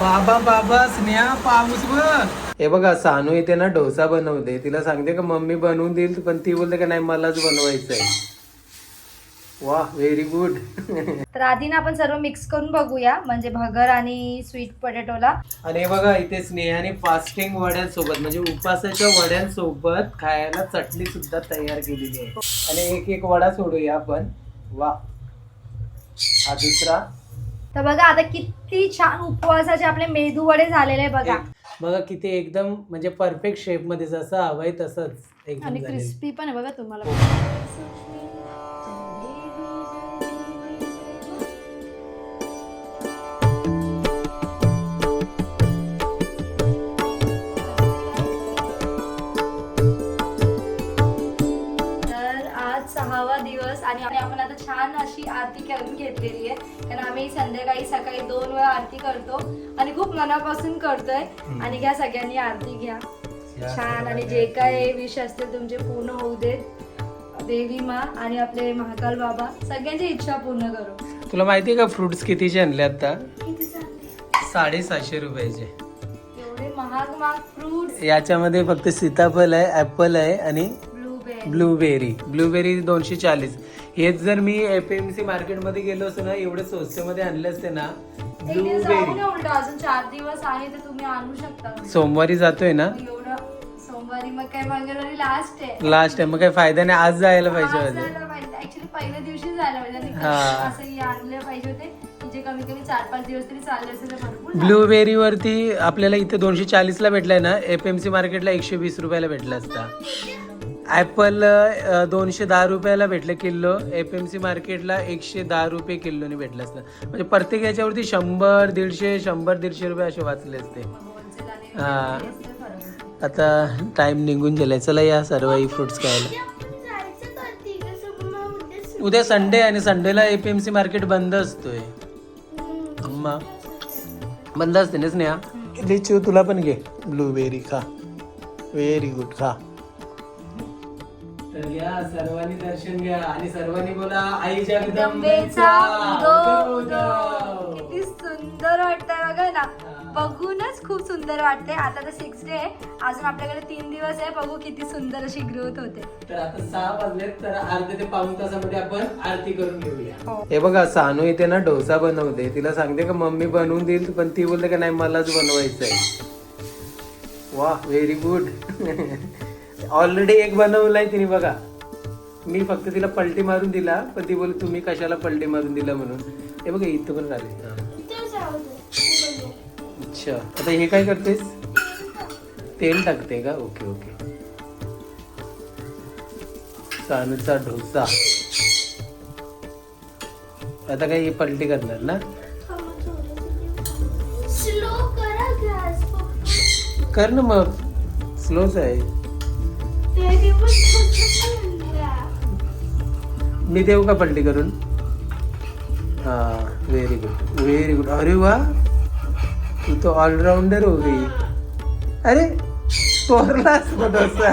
बाबा बाबा स्नेहा पाऊस बघ. हे बघा सानू इथे ना डोसा बनवते. तिला सांगते का मम्मी बनवून देईल पण ती बोलते का नाही मलाच बनवायचं आहे वा व्हेरी गुड तर आधी ना आपण सर्व मिक्स करून बघूया म्हणजे भगर आणि स्वीट पोटॅटोला आणि हे बघा इथे स्नेहाने फास्टिंग वड्यांसोबत म्हणजे उपासाच्या वड्यांसोबत खायला चटणी सुद्धा तयार केलेली आहे. आणि एक एक वडा सोडूया आपण. वा हा दुसरा. तर बघा आता किती छान उपवासाचे आपले मेदू वडे झालेले आहे बघा. बघा किती एकदम म्हणजे परफेक्ट शेपमध्ये जसं हवंय तसंच एकदम आणि झालेलं. क्रिस्पी पण आहे बघा तुम्हाला. करून घेतलेली आहे. कारण आम्ही संध्याकाळी सकाळी दोन वेळा आरती करतो आणि खूप मनापासून करतोय. आणि घ्या सगळ्यांनी आरती घ्या. छान. आणि जे काय विष असतील तुमचे पूर्ण होऊ देत. देवी मा आणि आपले महाकाल बाबा सगळ्यांची इच्छा पूर्ण करू. तुला माहितीये का फ्रुट्स कितीचे आणले आता? साडेसातशे रुपयाचे. एवढे महाग महाग फ्रुट्स याच्यामध्ये फक्त सीताफळ आहे ऍपल आहे आणि ब्लूबेरी ब्लूबेरी. ब्लूबेरी दोनशे चाळीस. हेच जर मी एफ एम सी मार्केटमध्ये गेलो असतो ना एवढे स्वस्तेमध्ये आणले असते ना ब्लूबेरी अजून चार दिवस आहे तर तुम्ही आणू शकता. सोमवारी जातोय ना? एवढं सोमवारी मग काय मंगळवारी लास्ट आहे. लास्ट आहे मग काही फायदा नाही आज जायला पाहिजे होते ऍक्च्युली पहिल्या दिवशी जायला पाहिजे आणि. असं हे. आणले पाहिजे होते. की जे कमी कमी चार पाच दिवस तरी चालले असेल तर भरपूर झालं. ब्लूबेरी वरती आपल्याला इथे दोनशे चाळीस ला भेटलाय ना एफ एम सी मार्केटला एकशे वीस रुपयाला भेटला असता. ऍपल अ, दोनशे दहा रुपयाला भेटलं किलो एफ एम सी मार्केटला एकशे दहा रुपये किलोने भेटलं असतं. म्हणजे प्रत्येक याच्यावरती शंभर दीडशे शंभर दीडशे रुपये असे वाचले असते. हा. आता टाइम निघून गेलाय. चला या सर्व ही फ्रुट्स खायला. उद्या संडे आणि संडेला एफ एम सी मार्केट बंद असतोय. अम्मा. बंद असते ना स्नेहा? लिचू तुला पण घे. ब्लूबेरी खा. व्हेरी गुड खा. तर घ्या सर्वांनी दर्शन घ्या आणि सर्वांनी बोला आई जगदंबेचा. किती सुंदर वाटतंय बघा ना. बघूनच खूप सुंदर वाटते आता तर सिक्स डे आहे. अजून आपल्याकडे तीन दिवस आहे. बघू किती सुंदर अशी ग्रोथ होते. तर आता सहा वाजलेत तर अर्धे ते पाऊन तासामध्ये आपण आरती करून घेऊया. हो. हे बघा सानू इथे ना डोसा बनवते. तिला सांगते का मम्मी बनवून देईल पण ती बोलते का नाही मलाच बनवायचं आहे वा व्हेरी गुड ऑलरेडी एक बनवलाय तिने बघा. मी फक्त तिला पलटी मारून दिला पण ती बोल तुम्ही कशाला पलटी मारून दिला म्हणून? हे बघा इथं पण राहिले अच्छा. आता हे काय करतेस? तेल टाकते का? Okay okay. सानूचा डोसा. आता काय ही पलटी करणार ना? स्लो करा गॅस. कर ना मग. स्लोच आहे. मी देऊ का पलटी करून? हा व्हेरी गुड व्हेरी गुड अरे वा तू तो ऑलराउंडर हो गई. अरे तोरलास मग डोसा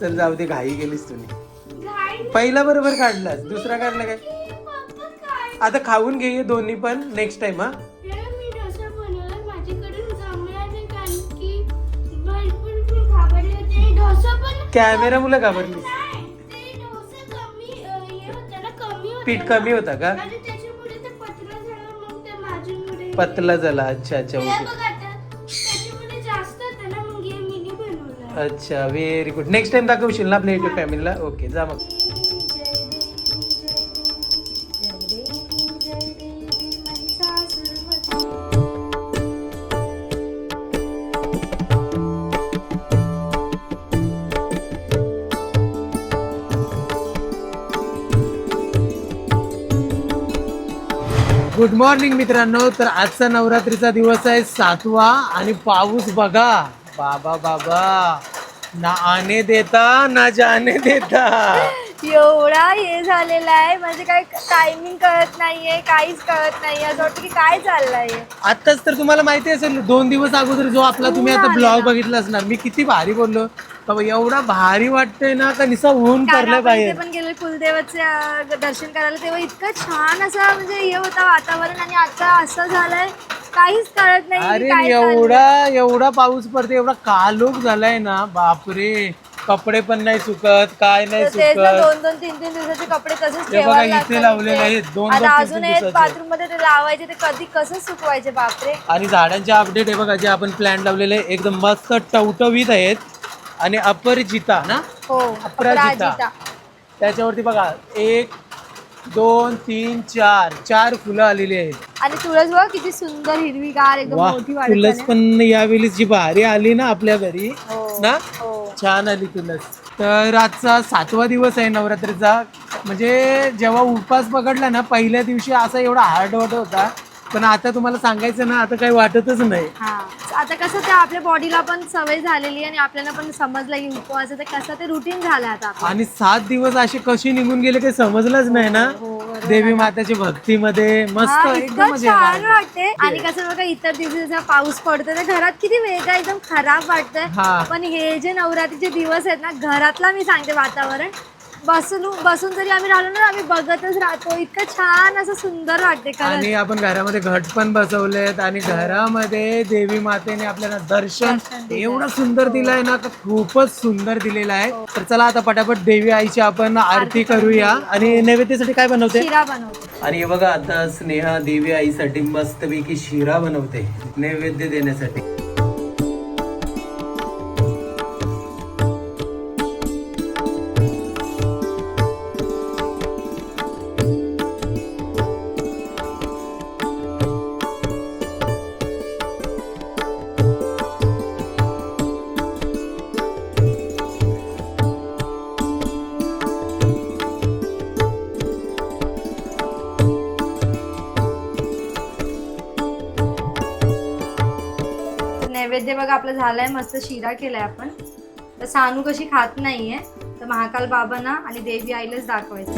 चल जाऊ दे घाई गेलीस तुम्ही पहिला बरोबर काढलास दुसरा काढला काय? आता खाऊन घे दोन्ही पण नेक्स्ट टाइम हा. कॅमेरा मुलं घाबरली पीठ. कमी होता का? पतला झालं अच्छा अच्छा ओके. अच्छा व्हेरी गुड नेक्स्ट टाइम दाखवशील ना आपल्या युट्यूब फॅमिलीला ओके जा मग. गुड मॉर्निंग मित्रांनो. तर आजचा नवरात्रीचा दिवस आहे सातवा आणि पाऊस बघा. बाबा बाबा. ना आने देता ना जाने देता. एवढा हे झालेला आहे. म्हणजे काय टायमिंग कळत नाहीये काहीच कळत नाहीये. असं वाटतं की काय चाललंय? आताच तर तुम्हाला माहिती असेल दोन दिवस अगोदर जो आपला तुम्ही आता ब्लॉग बघितला असणार. मी किती भारी बोललो. बाबा एवढा भारी वाटतंय ना का निसा ऊन कारण पडलंय आपण बाहेर. इथे पण गेलो कुलदेवाचे दर्शन करायला. तेव्हा इतकं छान असं म्हणजे हे होतं वातावरण आणि आता असं झालंय. काहीच कळत नाही अरे की काय चाललंय. एवढा एवढा पाऊस पडते एवढा कालोख झालाय ना बापरे. कपडे पण नाही सुकत काय नाही तर तेच ना सुकत. दोन दोन तीन तीन दिवसाचे कपडे तसेच हे बघा, ठेवायला इथे लागतात लावलेले इथे. आहेत, दोन- आता दोन तीन- अजून तीन एक दिवसाचे. बाथरूममध्ये ते लावायचे ते कधी कसं सुकवायचे बापरे. आणि झाडांचे अपडेट आहे बघा जे आपण प्लॅन लावलेले एकदम मस्त टवटवीत आहेत. आणि अपरिचिता ना? हो अपराजिता. अपराजिता. त्याच्यावरती बघा एक दोन तीन चार चार फुलं आलेली आहेत. आणि तुळस बघ किती सुंदर हिरवीगार एकदम वा मोठी वाढत तुलस आहे. पण यावेळी जी भारी आली ना आपल्या घरी हो. ना? हो. छान आली तुलस तर आजचा सातवा दिवस आहे नवरात्रीचा. म्हणजे जेव्हा उपवास पकडला ना पहिल्या दिवशी असा एवढा हार्ड वाटत होता. पण आता तुम्हाला सांगायचं ना आता काही वाटतच नाही. हा. आता कसं ते आपल्या बॉडीला पण सवय झालेली आणि आपल्याला पण समजलं की उपवास ते कसं ते रुटीन झालं आता आपलं. आणि सात दिवस असे कशी निघून गेले काही समजलंच नाही ना? हो, बरोबर. देवी माताच्या भक्तीमध्ये मस्त हा, छान. वाटते. आणि कसं बघा इतर दिवशी जसा पाऊस पडतो तर घरात किती वेगळा एकदम खराब वाटतंय. हा. पण हे जे नवरात्रीचे दिवस आहेत ना घरातला मी सांगते वातावरण. बसून बसून जरी आम्ही राहिलो ना आम्ही बघतच राहतो. इतकं छान असं सुंदर वाटते आणि आपण घरामध्ये घट पण बसवलेत आणि घरामध्ये देवी मातेने आपल्याला दर्शन. एवढं सुंदर दिलंय ना का खूपच सुंदर दिलेलं आहे. तर चला आता पटापट देवी आईची आपण आरती करूया. आणि नैवेद्यासाठी काय बनवते? शिरा बनवतो. आणि हे बघा आता स्नेहा देवी आईसाठी मस्तपैकी शिरा बनवते नैवेद्य देण्यासाठी. इथे बघा आपलं झालाय मस्त शिरा केलाय आपण. तर सानू कशी खात नाहीये तर महाकाल बाबांना आणि देवी आईलाच दाखवायचं.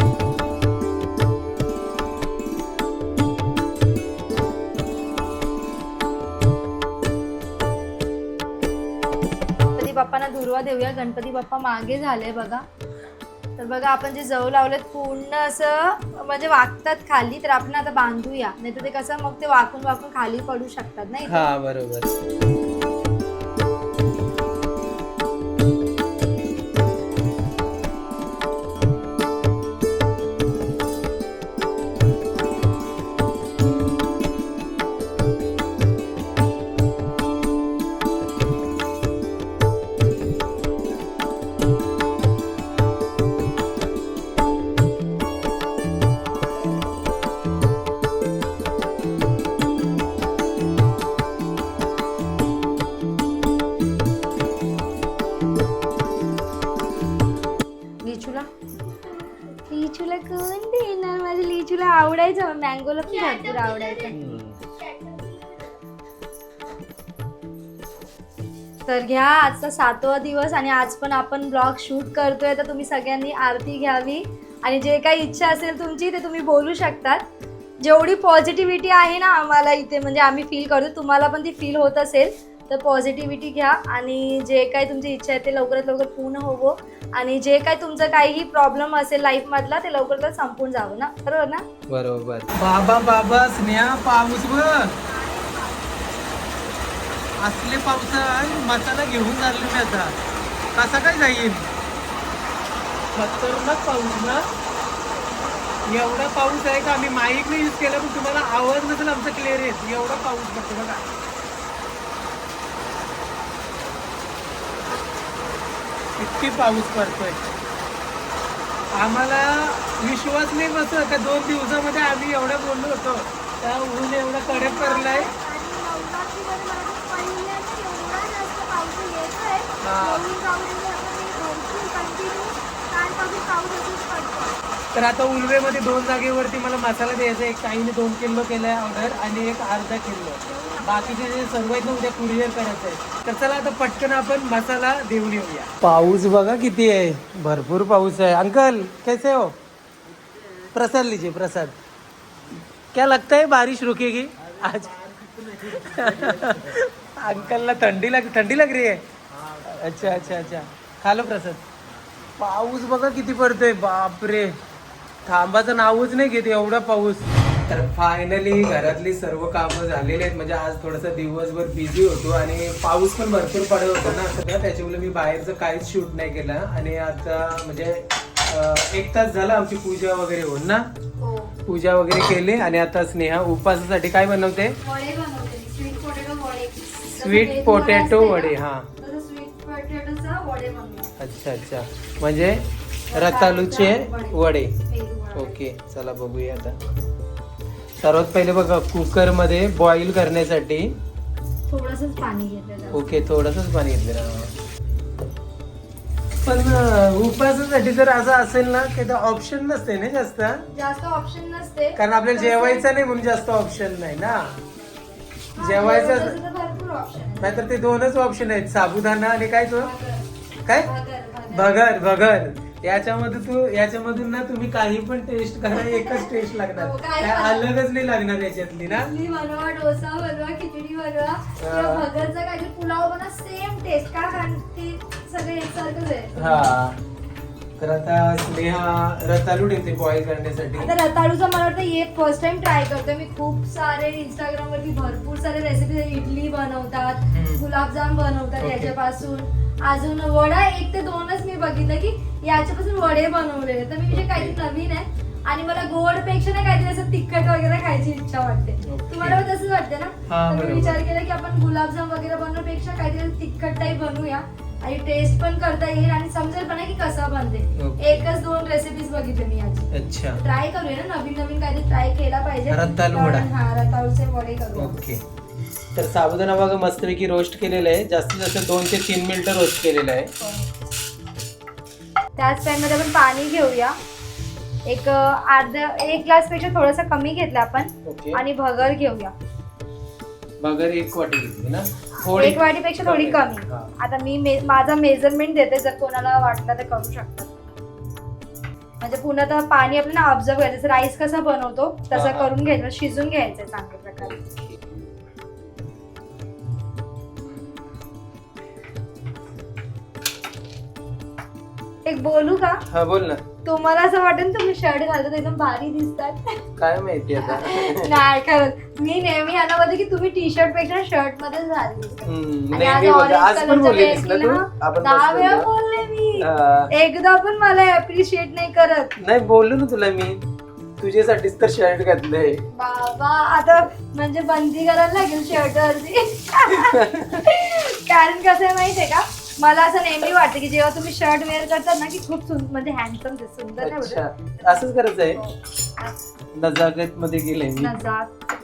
गणपती बाप्पांना दुर्वा देऊया. गणपती बाप्पा मागे झाले बघा. तर बघा आपण जे जवळ लावलेत पूर्ण असं म्हणजे वागतात खाली तर आपण आता बांधूया. नाही तर ते कसं मग ते वाकून वाकून खाली पडू शकतात नाही बरोबर. देणार आवडायचं? मँगोला पण भरपूर आवडायचं. तर घ्या आजचा सातवा दिवस आणि आज पण आपण ब्लॉग शूट करतोय तर तुम्ही सगळ्यांनी आरती घ्यावी. आणि जे काही इच्छा असेल तुमची ते तुम्ही बोलू शकतात. जेवढी पॉझिटिव्हिटी आहे ना आम्हाला इथे म्हणजे आम्ही फील करतो तुम्हाला पण ती फील होत असेल. तर पॉझिटिव्हिटी घ्या आणि जे काही तुमची इच्छा आहे ते लवकरात लवकर पूर्ण होवो. आणि जे काही तुमचं काहीही प्रॉब्लेम असेल लाईफमधला ते लवकर लवकर संपून जावं ना. बरोबर ना? बरोबर. बाबा बाबा स्नेहा पाऊस बघ असले पावसात मसाला घेऊन चालले मी आता. कसा काय जाईल? खतरनाक पाऊस ना? एवढा पाऊस आहे का? आम्ही माईक नाही यूज केला पण तुम्हाला आवाज नसेल आमचा क्लिअर येत. एवढा पाऊस पडतो बघा. इतकी पाऊस पडतोय. आम्हाला विश्वास नाही बसत. का दोन दिवसामध्ये आम्ही एवढं बोललो होतो. त्या ऊन एवढं कडक पडलाय. हा. तर आता उलवेमध्ये दोन जागेवरती मला मसाला द्यायचा एक ताईने दोन किलो केलाय ऑर्डर आणि एक अर्धा किलो. बाकीचे जे सर्व आहेत ना उद्या कुरिअर करायचं आहे. तर चला आता पटकन आपण मसाला देऊन येऊया. पाऊस बघा किती आहे. भरपूर पाऊस आहे. अंकल कैसे हो? प्रसाद लीजिए प्रसाद. क्या लगता है बारिश रुकेगी? आज अंकल ना थंडी लग थंडी लग रही है? अच्छा अच्छा अच्छा. खालो प्रसाद. पाऊस बघा किती पडतोय. बापरे. थांबाचं नावच नाही घेत एवढा पाऊस. तर फायनली घरातली सर्व कामं झालेली आहेत. म्हणजे आज थोडासा दिवसभर बिझी होतो आणि पाऊस पण भरपूर पडत होता ना. सगळं त्याच्यामुळे मी बाहेरचं काहीच शूट नाही केलं. आणि आता म्हणजे एक तास झाला आमची पूजा वगैरे होऊन ना. हो. पूजा वगैरे केली आणि आता स्नेहा उपासासाठी काय बनवते? स्वीट पोटॅटो वडे. हा. अच्छा अच्छा. म्हणजे रताळूचे वडे. ओके चला बघूया आता. सर्वात पहिले बघा कुकरमध्ये बॉईल करण्यासाठी पाणी घेतलं ओके थोडंसंच पाणी घेतलेलं. हा. पण उपासासाठी जर असं असेल ना की तर ऑप्शन नसते ना जास्त. जास्त ऑप्शन नसते. कारण आपल्याला जेवायचं नाही म्हणून जास्त ऑप्शन नाही ना. जेवायचं नाहीतर ते दोनच ऑप्शन आहेत. साबुदाणा आणि काय तो. काय? भगर, भगर. याच्यामध्ये तू याच्यामधून ना तुम्ही काही पण टेस्ट करा एकच टेस्ट लागणार. हो, काय. अलगच नाही लागणार याच्यातली ना? इडली बनवा डोसा बनवा खिचडी बनवा. किंवा हा. काही पुलाव बनवा सेम टेस्ट का कारण ते सगळे एकसारखंच आहे? हा. तर आता स्नेहा रताळू ठेवते बॉईल करण्यासाठी. आता रताळूचा मला वाटतं हे फर्स्ट टाइम ट्राय करतोय. मी खूप सारे इंस्टाग्राम वरती भरपूर सारे रेसिपी इडली बनवतात हम्म. गुलाबजाम बनवतात Okay. याच्यापासून. अजून वडा एक ते दोनच मी बघितलं की याच्यापासून वडे बनवले. तर मी म्हणजे काहीतरी नवीन आहे. आणि मला गोडपेक्षा नाही काहीतरी असं तिखट वगैरे खायची इच्छा वाटते. तुम्हाला पण तसंच वाटते ना? हा, तर मी. विचार केला की आपण गुलाबजाम वगैरे बनवण्यापेक्षा काहीतरी तिखट टाईप बनवूया. आणि टेस्ट पण करता येईल आणि समजेल पण की कसं बनते. एकच दोन रेसिपीज बघितले मी अच्छा. ट्राय करूया ना नवीन नवीन काहीतरी ट्राय केला पाहिजे. हा रताळूचे वडे ओके. तर साबुदाणा बघा मस्तपैकी रोस्ट केलेलं आहे. जास्तीत जास्त दोन ते तीन मिनिटं रोस्ट केलेलं आहे. त्याच मध्ये आपण पाणी घेऊया. एक अर्धा एक ग्लासपेक्षा थोडासा कमी घेतला आपण. आणि भगर घेऊया. बगर एक वाटी घेतली ना? एक वाटीपेक्षा थोडी कमी. आता मी माझा मेजरमेंट देते जर कोणाला वाटलं तर करू शकतात म्हणजे पुन्हा तर पाणी आपल्याला ऑब्झर्व करायचं. राईस कसा बनवतो तसं. करून घ्यायचं शिजून घ्यायचं चांगल्या प्रकारे. एक बोलू का? हा बोल ना. तुम्हाला असं वाटेल तुम्ही शर्ट घालतात एकदम भारी दिसतात. काय माहिती आता? नाही खरंच. मी नेहमी यांना बोलते की तुम्ही टी शर्टपेक्षा शर्ट मध्येच पण colourचं बोलली दहा वेळा मी. एकदा पण मला अप्रिशिएट नाही करत. नाही बोललो ना तुला मी. तुझ्यासाठीच तर शर्ट घातलंय. बाबा आता म्हणजे बंदी करायला लागेल शर्ट वरती. कारण कसं आहे माहितीये का? मला असं नेहमी वाटतं की जेव्हा तुम्ही शर्ट वेअर करतात ना की खूप सुंदर म्हणजे हँडसम सुंदर नाही अच्छा. बोलत. असंच करायचं आहे. नजाकत मध्ये गेले मी. नजाक.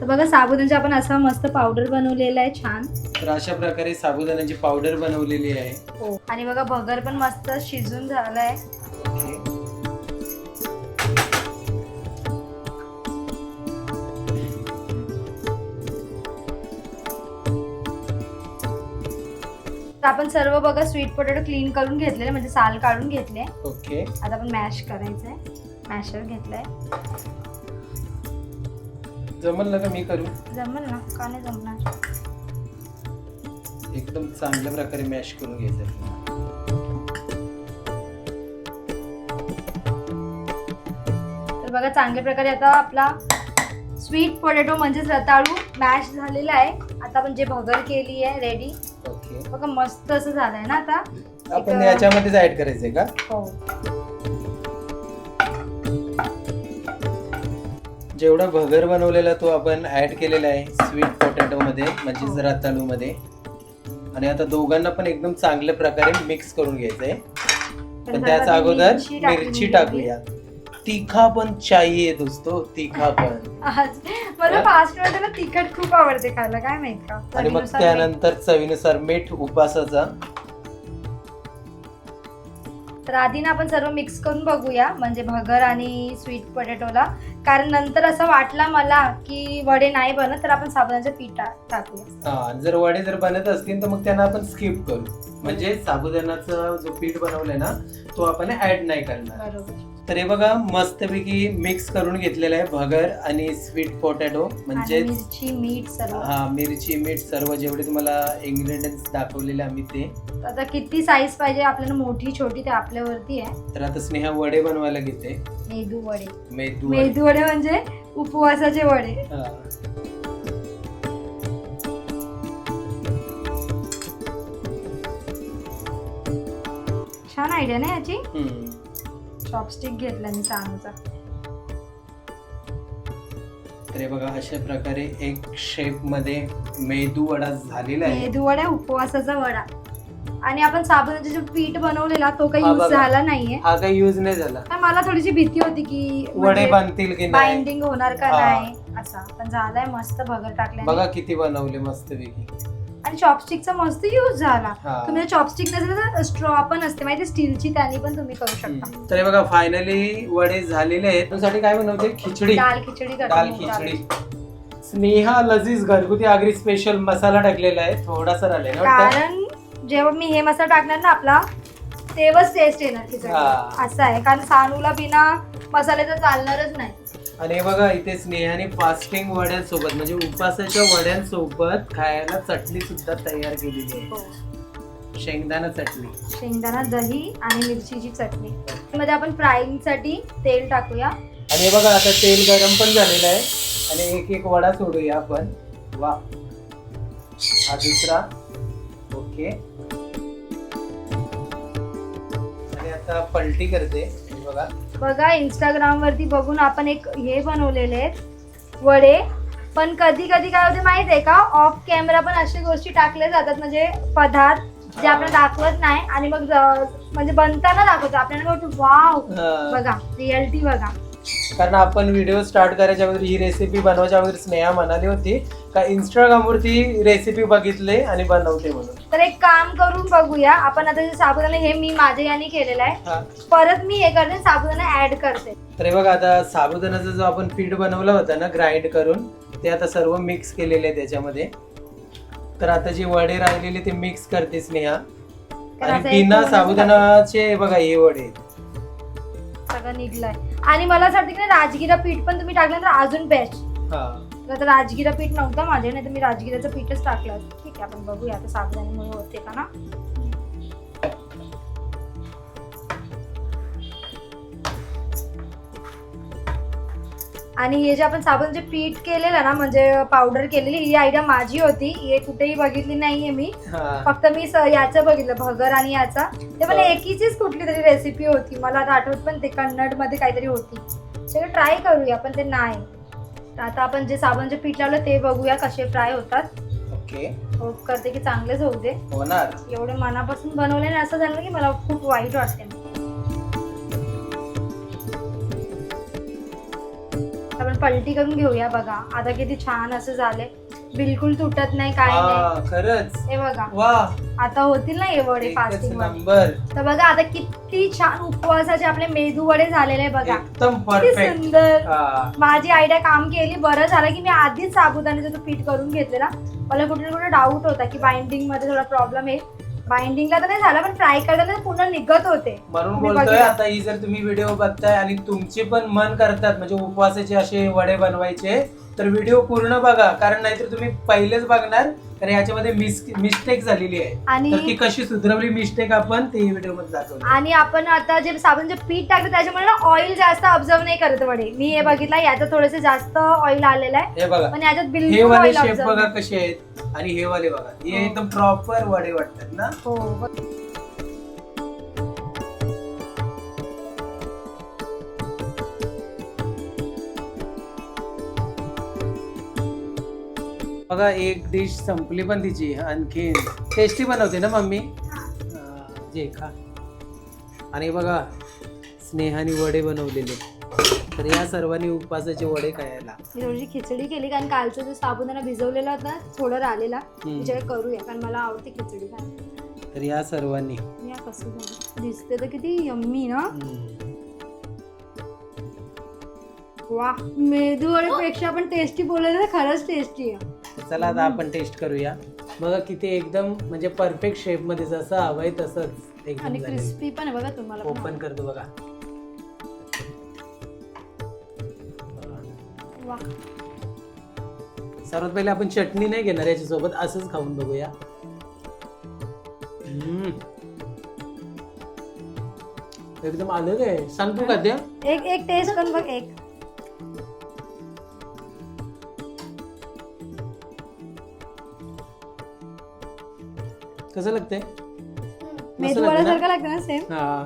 तर बघा साबुदाण्याची आपण असा मस्त पावडर बनवलेला आहे छान. तर अशा प्रकारे साबुदाण्याची पावडर बनवलेली आहे. हो. आणि बघा भगर पण मस्त शिजून झालाय. तर आपण सर्व बघा स्वीट पोटॅटो क्लीन करून घेतलेले म्हणजे साल काढून घेतले. ओके आता आपण मॅश करायचंय. मॅशर घेतलंय. जमल ना का मी करू? जमल ना. का नाही जमणार? एकदम चांगल्या प्रकारे मॅश करून घ्यायचं तर बघा चांगल्या प्रकारे आता आपला स्वीट पोटॅटो म्हणजेच रताळू मॅश झालेला आहे. आता आपण जे भगर केली आहे रेडी ओके. बघा मस्त असं झालंय ना आता. आपण एक- याच्यामध्येच ऍड करायचंय का? हो. जेवढा भगर बनवलेला तो आपण ऍड केलेला आहे स्वीट पोटॅटो मध्ये म्हणजेच हो. रताळू मध्ये आणि आता दोघांना पण एकदम चांगल्या प्रकारे मिक्स करून घ्यायचंय. पण आधी अगोदर मिरची. टाकूया. तिखा पण चाहिए दोस्तो तिखा पण. आज मला फास्ट ना तिखट खूप आवडते खायला काय माहीत का? आणि मग चवीनुसार त्यानंतर चवीनुसार मीठ उपासाचा मीठ. तर आधी ना आपण सर्व मिक्स करून बघूया म्हणजे भगर आणि स्वीट पोटॅटोला कारण नंतर असं वाटला मला की वडे नाही बनत तर आपण साबुदाण्याचं पीठ टा- टाकूया. हा जर वडे जर बनत असतील तर मग त्यांना आपण स्किप करू. म्हणजे साबुदाण्याचा जो पीठ बनवलाय ना तो आपण ऍड नाही करणार. बरोबर. तर हे बघा मस्तपैकी मिक्स करून घेतलेलं आहे भगर आणि स्वीट पोटॅटो आणि म्हणजेच मिरची मीठ सर्व. हा मिरची मीठ सर्व जेवढे तुम्हाला इन्ग्रेडियंट्स दाखवलेले आम्ही ते. आता किती साईज पाहिजे? आपल्याला मोठी छोटी ते आपल्यावरती आहे. तर आता स्नेहा वडे बनवायला घेते. मेदू वडे. मेदू वडे. मेदू वडे म्हणजे उपवासाचे वडे. हा. छान आयडिया ना याची? हम्म. चॉपस्टिक घेतला मी तर हे बघा अशा प्रकारे एक शेपमध्ये मेदू वडा झालेला आहे. मेदू वडा उपवासाचा वडा. आणि आपण साबणाचे जे पीठ बनवलेला तो काही हा यूज बघा. झाला नाहीये. हा काही युज नाही झाला. मला थोडीशी भीती होती की वडे बांधतील की नाही? बाइंडिंग होणार का हा. नाही? असा. पण झालाय मस्त भगर टाकल्याने. बघा किती बनवले मस्तपैकी. आणि चॉपस्टिकचा मस्त यूज झाला. हा. तुम्ही चॉपस्टिक नसेल तर स्ट्रॉ पण असते. माहिती स्टीलची त्याने पण तुम्ही करू शकता. तर हे बघा फायनली वडे झालेले आहेत. त्यासाठी काय बनवते? खिचडी. दाल खिचडी करते दाल. खिचडी. स्नेहा लजीज घरगुती आगरी स्पेशल मसाला टाकलेला आहे. थोडासा राहिले ना वाटतं? कारण जेव्हा मी हे मसाला टाकणार ना आपला तेव्हाच टेस्ट येणार खिचडी हा. असं आहे. कारण सानूला बिना मसाल्याचं चालणारच नाही. आणि हे बघा इथे स्नेहाने फास्टिंग वड्यांसोबत म्हणजे उपासाच्या वड्यांसोबत खायला चटणी सुद्धा तयार केलेली हो. आहे शेंगदाणा चटणी. शेंगदाणा दही आणि मिरचीची चटणी. मध्ये आपण फ्राईंगसाठी तेल टाकूया. आणि हे बघा आता तेल गरम पण झालेलं आहे. आणि एक एक वडा सोडूया आपण. वा. हा दुसरा. ओके. आणि आता पलटी करते. हे बघा. बघा इंस्टाग्राम वरती बघून आपण एक हे बनवलेले आहेत वडे. पण कधी कधी काय होते माहीत आहे का ऑफ कॅमेरा पण अशा गोष्टी टाकल्या जातात म्हणजे पदार्थ जे आपल्याला दाखवत नाही आणि मग म्हणजे बनताना दाखवतो. आपल्याला वाटतं वाव. बघा रिअलिटी बघा. कारण आपण व्हिडिओ स्टार्ट करायच्या अगोदर ही रेसिपी बनवायच्या अगोदर स्नेहा म्हणाली होती का इंस्टाग्रामवरती रेसिपी बघितले आणि बनवते म्हणून. तर एक काम करून बघूया. आपण आता जे साबुदाणा हे मी माझ्या याने केलेलं आहे. हा. परत मी हे करते साबुदाणा ऍड करते. तर हे बघा आता साबुदाण्याचा जो आपण पीठ बनवला होता ना ग्राइंड करून ते आता सर्व मिक्स केलेले आहे त्याच्यामध्ये. तर आता जे वडे राहिलेले ते मिक्स करते स्नेहा. तर आणि एक बिना पूर्ण साबुदाणाचे हे बघा हे वडे आहेत. सगळं निघलंय. आणि मला असं वाटतं की ना राजगिरा पीठ पण तुम्ही टाकलं तर अजून बेस्ट हा. तर आता राजगिरा पीठ नव्हतं माझ्या नाही तर मी राजगिराचं पीठच टाकलं ठीक आहे आपण बघूया. आता साबुदाण्यामुळे होते का ना? आणि हे जे आपण साबणचे पीठ केलेलं ना म्हणजे पावडर केलेली ही आयडिया माझी होती. हे कुठेही बघितली नाहीये मी. फक्त मी याचं बघितलं भगर आणि याचा. ते पण हा. एकीचीच कुठली तरी रेसिपी होती. मला आता आठवत पण ते कन्नडमध्ये काहीतरी होती. सगळं ट्राय करूया पण ते नाही. तर आता आपण जे साबणचे पीठ लावलं ते बघूया कसे फ्राय होतात. ओके. होप करते की चांगलेच होऊ दे. होणार. एवढे मनापासून बनवले आणि असं झालं की मला खूप वाईट वाटते. आपण पलटी करून घेऊया बघा. आता किती छान असं झाले बिलकुल तुटत नाही काय नाही. खरंच. हे बघा. वा. आता होतील ना हे वडे एकच फास्टिंगमध्ये नंबर तर बघा आता किती छान उपवासाचे आपले मेदू वडे झालेले बघा. एकदम किती परफेक्ट सुंदर. माझी आयडिया काम केली बरं झालं की मी आधीच साबुदाण्याचं तो पीठ करून घेतलेला. मला कुठे ना कुठे डाऊट होता की बाइंडिंगमध्ये थोडा प्रॉब्लेम आहे. बाइंडिंगला तर नाही झाला पण फ्राय करताना पुन्हा निघत होते म्हणून तुम्ही बोलतोय. आता ही जर तुम्ही व्हिडिओ बघताय आणि तुमचे पण मन करतात म्हणजे उपवासाचे असे वडे बनवायचे तर व्हिडिओ पूर्ण बघा कारण नाहीतर तुम्ही पहिलेच बघणार तर याच्यामध्ये मिस्टेक झालेली आहे. आणि तर ती कशी सुधरवली मिस्टेक आपण ते व्हिडिओमध्ये दाखवली आणि आपण आता जे साबणचे पीठ टाकतो त्याच्यामुळे ना ऑइल जास्त ऑब्झर्व नाही करत वडे. मी हे बघितलं याचं थोडंसं जास्त ऑइल आलेलं आहे. हे बघा. पण याच्यात हे बिलकुल वाले ऑइल शेप बघा कसे आहेत आणि हे वाले बघा. हे हो. एकदम प्रॉपर वडे वाटतात ना? हो बघा एक डिश संपली पण तिची आणखी टेस्टी बनवते ना मम्मी? हा, जे खा. आणि बघा स्नेहाने वडे बनवलेले. तर या सर्वांनी उपवासाचे वडे खायला. मी थोडीशी खिचडी केली कारण कालचा जो साबुदाणा भिजवलेला होता थोडं राहिलेला. त्याच्याकडे करूया कारण मला आवडते खिचडी खायला. तर या सर्वांनी. या कसं दिसते तर किती यम्मी ना. वा मेदू पेक्षा पण टेस्टी बोललं तर खरंच टेस्टी आहे. चला आता आपण टेस्ट करूया. बघा किती एकदम म्हणजे परफेक्ट शेपमध्ये जसं हवंय तसंच एकदम क्रिस्पी पण आहे बघा तुम्हाला ओपन करतो बघा. सर्वात पहिले आपण चटणी नाही घेणार याच्या सोबत असंच खाऊन बघूया. एकदम आलं काय सांगतो का ते एक एक टेस्ट पण बघ एक. कसं लागतंय? मेदू लागतं ना? वड्यासारखं लागतं ना सेम हा.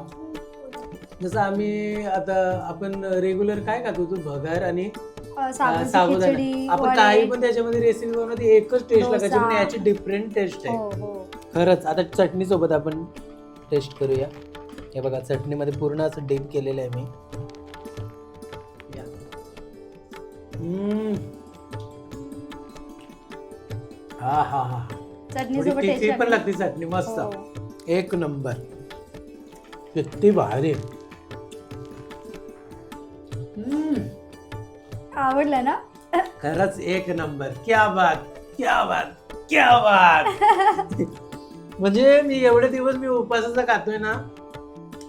जसं आम्ही आता आपण रेग्युलर काय खातो तू? भगर आणि अं, साबुदाणा खिचडी आपण वडे. काही पण त्याच्यामध्ये रेसिपी बनवते एकच टेस्ट लागायची डोसा. पण याची डिफरंट टेस्ट आहे. हो हो. खरंच आता चटणी सोबत आपण टेस्ट करूया. हे बघा चटणीमध्ये पूर्ण असं डीप केलेलं आहे मी. या. हम्म. हा हा हा. चटणी थोडी सोबत तिखी पण लागते चटणी मस्त. एक नंबर. किती भारी. हम्म. आवडलं ना? खरंच एक नंबर. क्या बात क्या बात क्या बात. म्हणजे मी एवढे दिवस मी उपासाचा खातोय ना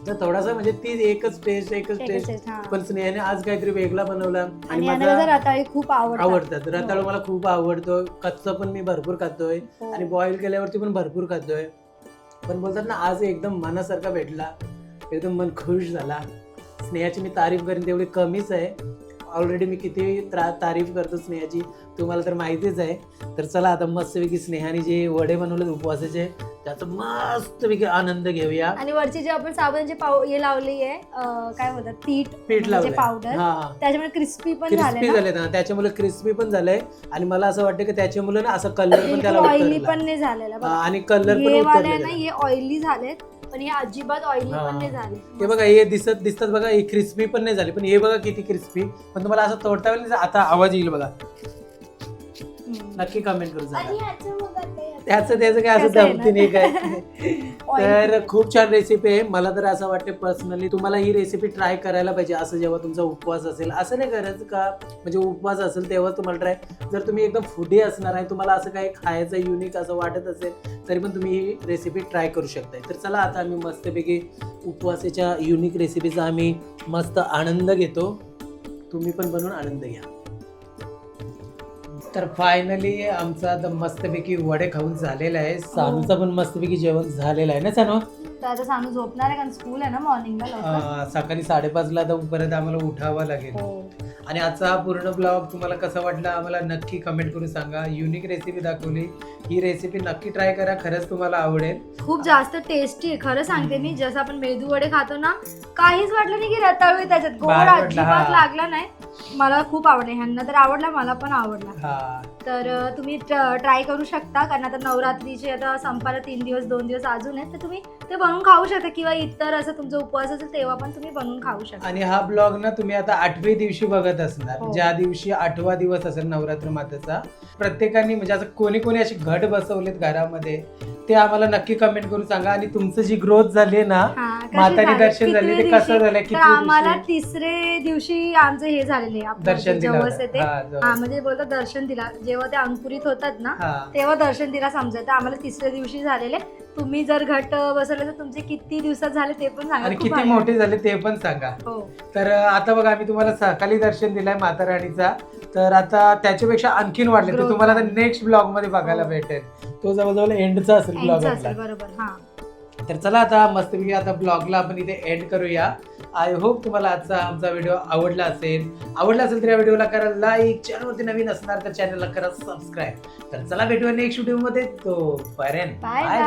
तर थोडासा म्हणजे ती एकच टेस्ट एकच एकच टेस्ट हा. पण स्नेहाने आज काहीतरी वेगळा बनवला. आणि रताळी खूप आवडतात. आवडतात. रताळू मला खूप आवडतो. कच्चा पण मी भरपूर खातोय. हो. आणि बॉईल केल्यावरती पण भरपूर खातोय. पण बोलतात ना आज एकदम मनासारखा भेटला. एकदम मन खुश झाला. स्नेहाची मी तारीफ करेन तेवढी कमीच आहे. ऑलरेडी मी किती त्रा तारीफ करतो स्नेहाची. तुम्हाला तर माहितीच आहे. तर चला आता मस्तपैकी स्नेहाने जे वडे बनवले उपवासाचे त्याचा मस्तपैकी आनंद घेऊया. आणि वरची जे आपण साबणाची पाव हे लावली आहे अं, काय बोलतात पीठ पीठ म्हणजे लावलंय. पावडर हा. हा त्याच्यामुळे क्रिस्पी पण झाले क्रिस्पी ना? झाले ना त्याच्यामुळे क्रिस्पी पण झालंय. आणि मला असं वाटतं की त्याच्यामुळे ना असं कलर पण त्याला ऑइली उतरला. पण नाही झालेला. हा, बघा. आणि कलर पण हे वाले हे ऑइली झालेत. पण हे अजिबात ऑइली. पण नाही झाले. हे. बघा हे दिसत दिसतात बघा हे क्रिस्पी पण नाही झाली. पण हे बघा किती क्रिस्पी पण तुम्हाला असं तोडता येईल आता आवाज येईल बघा. नक्की कमेंट करू आणि सांगा ह्याचं त्याचं त्याचं काय असं आहे धमती नाही काय? तर. खूप छान रेसिपी आहे. मला तर असं वाटतं पर्सनली तुम्हाला ही रेसिपी ट्राय करायला पाहिजे. असं जेव्हा तुमचा उपवास असेल. असं नाही करायचं का? म्हणजे उपवास असेल तेव्हा तुम्हाला ट्राय जर तुम्ही एकदम फुडी असणार आहे तुम्हाला असं काही खायचं युनिक असं वाटत असेल तरी पण तुम्ही ही रेसिपी ट्राय करू शकताय. तर चला आता आम्ही मस्तपैकी उपवासाच्या युनिक रेसिपीचा आम्ही मस्त आनंद घेतो. तुम्ही पण बनवून आनंद घ्या. तर फायनली आमचा आता मस्तपैकी वडे खाऊन झालेला आहे. सानूचा पण मस्तपैकी जेवण झालेलं आहे ना सानू? तर आता सानू झोपणार आहे कारण स्कूल आहे ना मॉर्निंगला लवकर. अं, सकाळी साडेपाचला आता परत आम्हाला उठावं लागेल. हो. आणि आजचा हा पूर्ण ब्लॉग तुम्हाला कसा वाटला आम्हाला नक्की कमेंट करून सांगा. युनिक रेसिपी दाखवली. ही रेसिपी नक्की ट्राय करा खरंच तुम्हाला आवडेल. खूप जास्त टेस्टी आहे. खरं सांगते मी जसं आपण मेदू वडे खातो ना काहीच वाटलं नाही की रताळू आहे त्याच्यात. गोड बाहेर अजिबात हा. लागला नाही. मला खूप आवडले. ह्यांना तर आवडला मला पण आवडला. हा. तर अं, तुम्ही ट्राय करू शकता. कारण आता नवरात्रीचे आता संपायला तीन दिवस दोन दिवस अजून आहेत. तर तुम्ही ते बनवून खाऊ शकता किंवा इतर असं तुमचा उपवास असेल तेव्हा पण तुम्ही बनवून खाऊ शकता. आणि हा ब्लॉग ना तुम्ही आता आठवे दिवशी बघत असणार. हो. ज्या दिवशी आठवा दिवस असेल नवरात्र मातेचा प्रत्येकाने म्हणजे असं कोणी कोणी असे घट बसवलेत घरामध्ये ते आम्हाला नक्की कमेंट करून सांगा. आणि तुमचं जी ग्रोथ झाली आहे ना हा, कशी माताने झाली? दर्शन झाले ते कसं? झालं तर किती आम्हाला तिसरे दिवशी आमचं हे झालेले दर्शन दिलं होतं. ते. हा, म्हणजे बोलतात दर्शन दिला. जेव्हा ते अंकुरित होतात ना हा. तेव्हा दर्शन दिला समजायचं आम्हाला तिसऱ्या दिवशी झालेले तुम्ही जर घट बसवले तर तुमचे किती दिवसात झाले ते पण सांगा आणि खूप किती भारी. मोठे झाले ते पण सांगा. हो. तर अं, आता बघा आम्ही तुम्हाला सकाळी दर्शन दिलाय माता राणीचा तर आता त्याच्यापेक्षा आणखीन वाढले ते Growth. तुम्हाला आता नेक्स्ट ब्लॉगमध्ये बघायला हो. भेटेल. तो जवळजवळ एंडचा असेल ब्लॉग यांचं असेल बरोबर. हा. तर चला आता मस्तपैकी आता ब्लॉगला आपण इथे एंड करूया. आय होप तुम्हाला आजचा आमचा व्हिडिओ आवडला असेल. आवडला असेल तर या व्हिडिओला करा लाईक चॅनलवरती नवीन असणार तर चॅनलला करा सबस्क्राईब तर चला भेटूया नेक्स्ट व्हिडिओमध्ये. तो पर्यंत बाय बाय